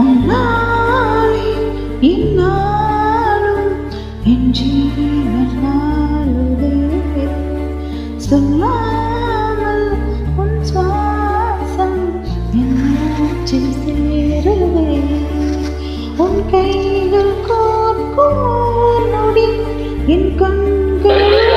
உன்னாலே இந்நாளும் என் ஜீவன் வாழுதே. சொல்லாமல் உன் சுவாசம் என் மூச்சில் சேருதே. உன் கைகள் கோர்க்கும் நொடி என் கண்கள்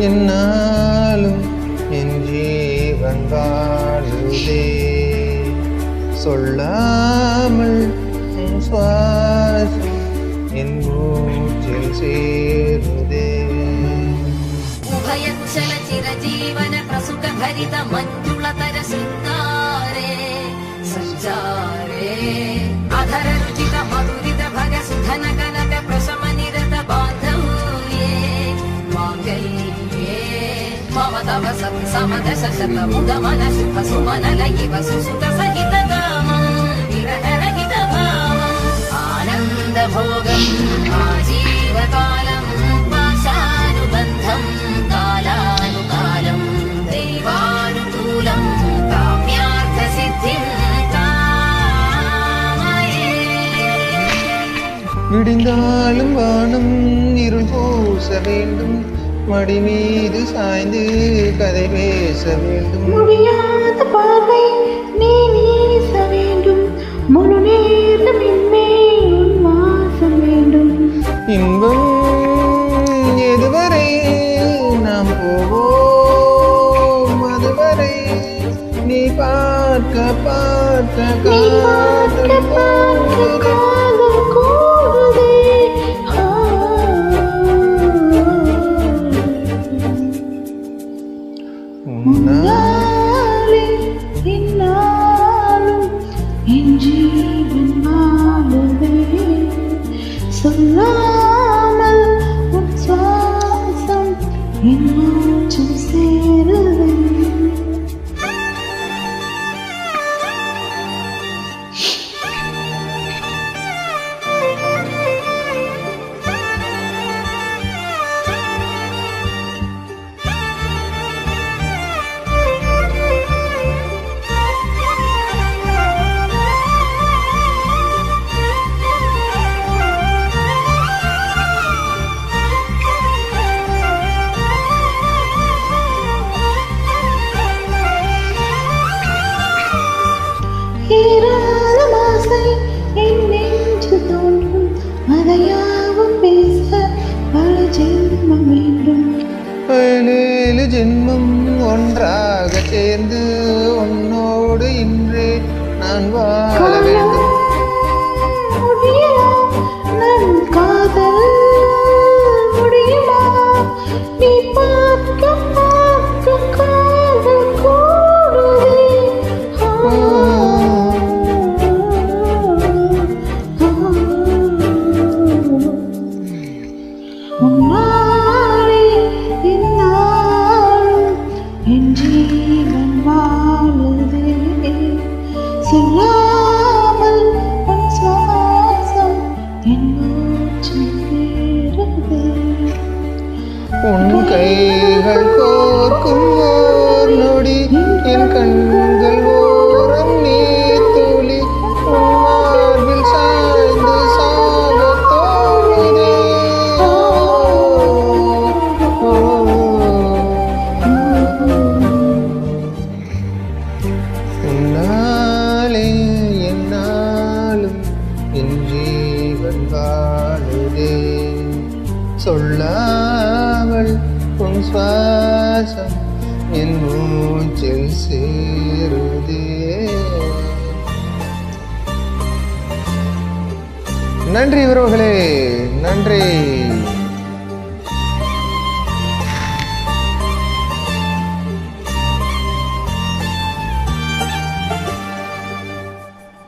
എന്നാലും എൻ ജീവൻ വാഴുതേ சொல்லாமல் என் சுவாசம் என் மூச்சில் சேருதே உபயச்சல ചിരജീവന പ്രസുഖ ഭരിത മഞ്ജുളതര ശൃംഗാരേ സഞ്ചാരേ தவ சத் சமத சசத முதமன சுப சுமனல இவ சுசுத சகித காமம் விரகரகித பாவம். ஆனந்த போகம் ஆஜீவ காலம் பாஷானுபந்தம் காலானுகாலம் தெய்வானுகூலம் காமியார்த்த சித்திம் விடிந்தாலும் வானம் இருள் பூச வேண்டும். மடி மீது சாய்ந்து கதை பேச வேண்டும். முடியாத பார்வை நீ வீச வேண்டும். முழு நேரம் உன் வாசம் வேண்டும். இன்பம் எதுவரை நாம் போவோம்? அதுவரை நீ பார்க்க பார்க்க பார்க்க பார்க்க ஜென்மம் மீண்டும் ஏழேழு ஜென்மம் ஒன்றாக சேர்ந்து உன்னோடு இன்றே நான் வாழ வேண்டும் கைகள் கோர்க்கும் ஓர் நொடி என் கண்கள் ஓரம் நீ துளி மார்பில் சாய்ந்து சாக தோணுதே உன்னாலே என்னாலும் என் ஜீவன் வாழுதே. சொல்லாமல் மூச்சில் நன்றி உறவுகளே நன்றி.